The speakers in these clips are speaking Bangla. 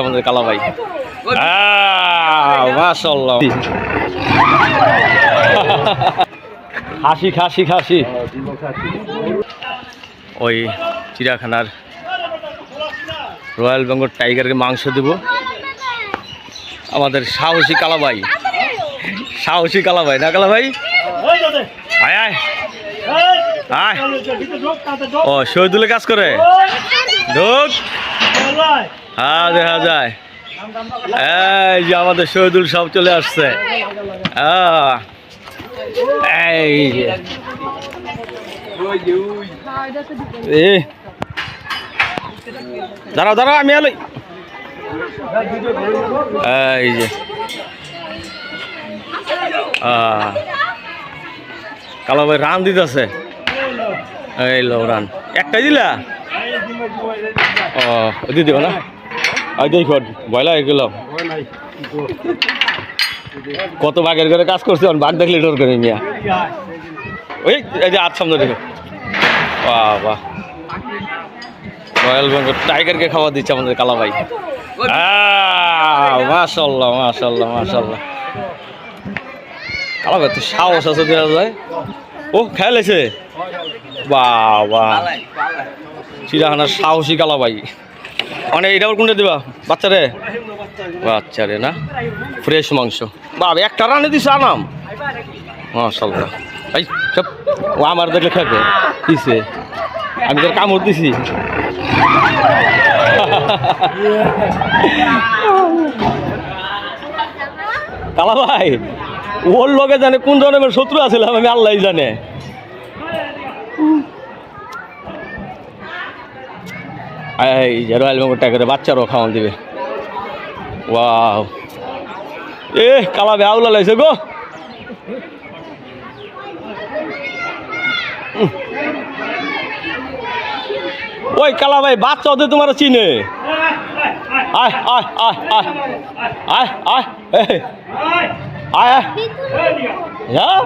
আমাদের কালাভাই মাশাল্লাহ খাসি খাসি খাসি ওই চিড়িয়াখানার রয়্যাল বেঙ্গল টাইগারকে মাংস দেব। আমাদের সাহসী কালাভাই সাহসী কালাভাই না কালাভাই আয় আয়। আয়। ও শহীদুলে কাজ করে। ঢোক হ্যাঁ দেখা যায়। এই যে আমাদের শহীদুল সব চলে আসছে। আহ, এই যে। দাঁড়াও দাঁড়াও আমি এলোই। এই যে। কালো ভাই রান দিতেছে। এই লো রান। একটাই দিলা? দিয়ে দিও না? ওই দেখো ভয়লা হয়ে গেল কত বাঘের ঘরে কাজ করছে বাঘ দেখলে ডর করে মিয়া। ওই, এই যে আজ সামনে দেখো। বাহ বাহ রয়্যাল বেঙ্গল টাইগারকে খাওয়া দিচ্ছে আমাদের কালা ভাই। মাশাল্লাহ মাশাল্লাহ মাশাল্লাহ কালা ভাই, তো সাহস আছে দেখা যায় ও, খেলেছে? বাহ বাহ চিড়াখানার সাহসী কালা ভাই মানে এটা আবার কোনটা দিবা? বাচ্চারে? বাচ্চারে না? ফ্রেশ মাংস। বাবা একটা রানে দিছে আনাম। সব, ও আমার দেখলে খেবে দিছে। আমি তোর কামড় দিছি। কালা ভাই ওর লগে জানে কোন ধরনের শত্রু আছিলাম আমি আল্লাহ জানে। এই যে রয়্যাল বেঙ্গল টাইগারে বাচ্চারও খাওয়ান দিবে। ওয়াও। এ, কালা বে আউলা লাইছে গো। ওই কালা ভাই, বাচ্চা ওদের তোমার চিনে। আয় আয় আয় আয় আয় আয় আয় আয়। যাও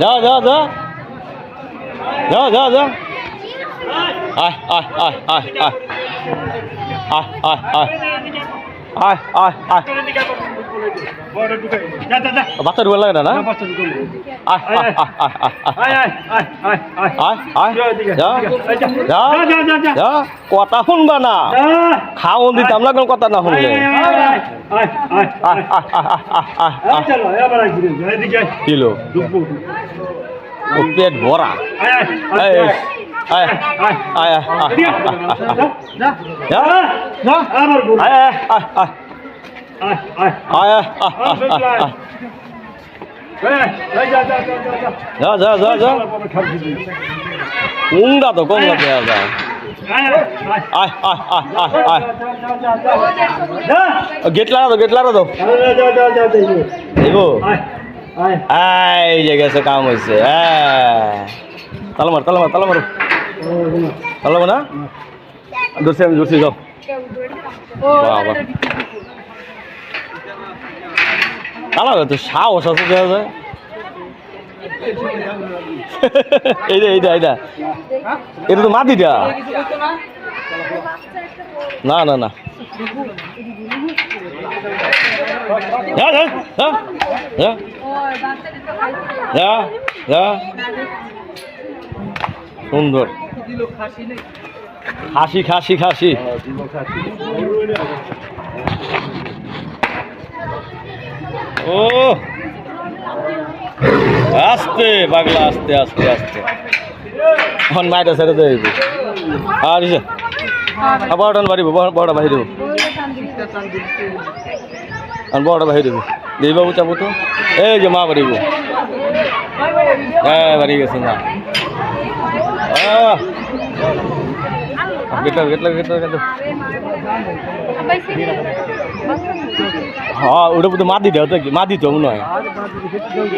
যাও যাও যাও যাও যাও আয় আয় আয় আয় আয় আয় আয় আয় আয় আয় আয় বাচ্চা ঢুকে লাগে না না কথা শুনবা না খাও দিতাম না কোনো কথা না শুনলে কিলো পেট ভরা আয় আয় আয় কুমড়া তো কমলা দেওয়া যায় গেটলারা তো গেটলারা তো এই যে গেছে কাম হয়েছে হ্যাঁ তালমার তালমার তালমার ভালো না? ধরছি আমি ধরছি যাও। বাবা। আছে দেওয়া এইটা এইটা এইটা এটা তো মাটিটা। না না না। হ্যাঁ, হ্যাঁ, হ্যাঁ, সুন্দর। খাসি খাসি খাসি ও! আস্তে পাগলা আস্তে আস্তে আস্তে। এখন মাইটা ছেড়ে দেবে আর বড়টা বাড়িব বড়টা বাহির দেবো। আর বড়টা বাহির দেবো। দেই বাবু চাবো তো। এই যে মা বাড়িব হ্যাঁ বাড়ি গেছে না গেটলা গেটলা গেটলা গেটলা হ্যাঁ ওটা তো মাদি দেওয়া তো মাদি তো মনে হয়।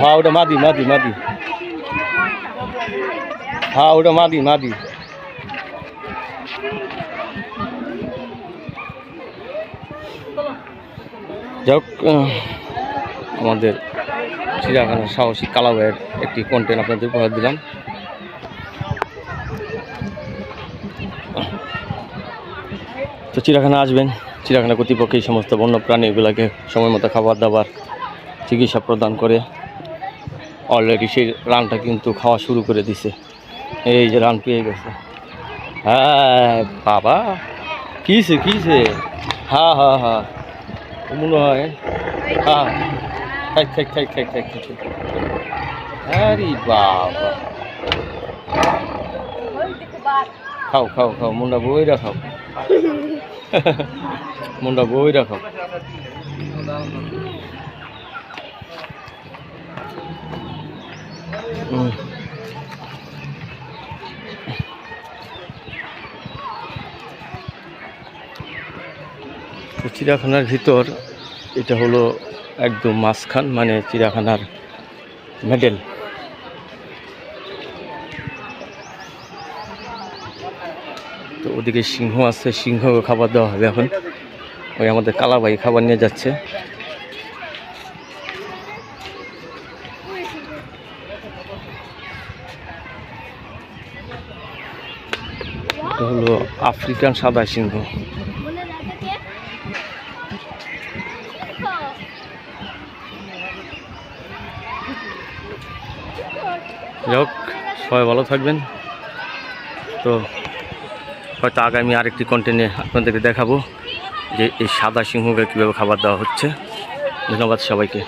হ্যাঁ ওটা মাদি মাদি মাদি। হ্যাঁ ওটা মাদি মাদি। যাক আমাদের চিড়িয়াখানার সাহসী কালাবের একটি কন্টেন্ট আপনাদের উপহার দিলাম। তো চিড়িয়াখানা আসবেন, চিড়িয়াখানা কর্তৃপক্ষ এই সমস্ত বন্য প্রাণীগুলোকে সময় মতো খাবার দাবার, চিকিৎসা প্রদান করে অলরেডি সেই রানটা কিন্তু খাওয়া শুরু করে দিছে। এই যে রান পেয়ে গেছে। হ্যাঁ বাবা। কিসে কিসে হ্যাঁ হ্যাঁ হ্যাঁ। ও মনে হয়। হ্যাঁ। বাবা। খাও খাও খাও, মুন্ডা বইরা খাও। মুন্ডা বইরা খাও। তো ভিতর এটা হলো একদম মাঝখান মানে চিড়িয়াখানার মেডেল ওদিকে সিংহ আছে সিংহ খাবার দেওয়া হবে এখন। ওই আমাদের কালাবাই খাবার নিয়ে যাচ্ছে। হলো আফ্রিকান সাদা সিংহ। যাই হোক, সবাই ভালো থাকবেন। তো হয়তো আগামী আরেকটি কন্টেন্টে আপনাদেরকে দেখাবো যে এই সাদা সিংহকে কীভাবে খাবার দেওয়া হচ্ছে। ধন্যবাদ সবাইকে।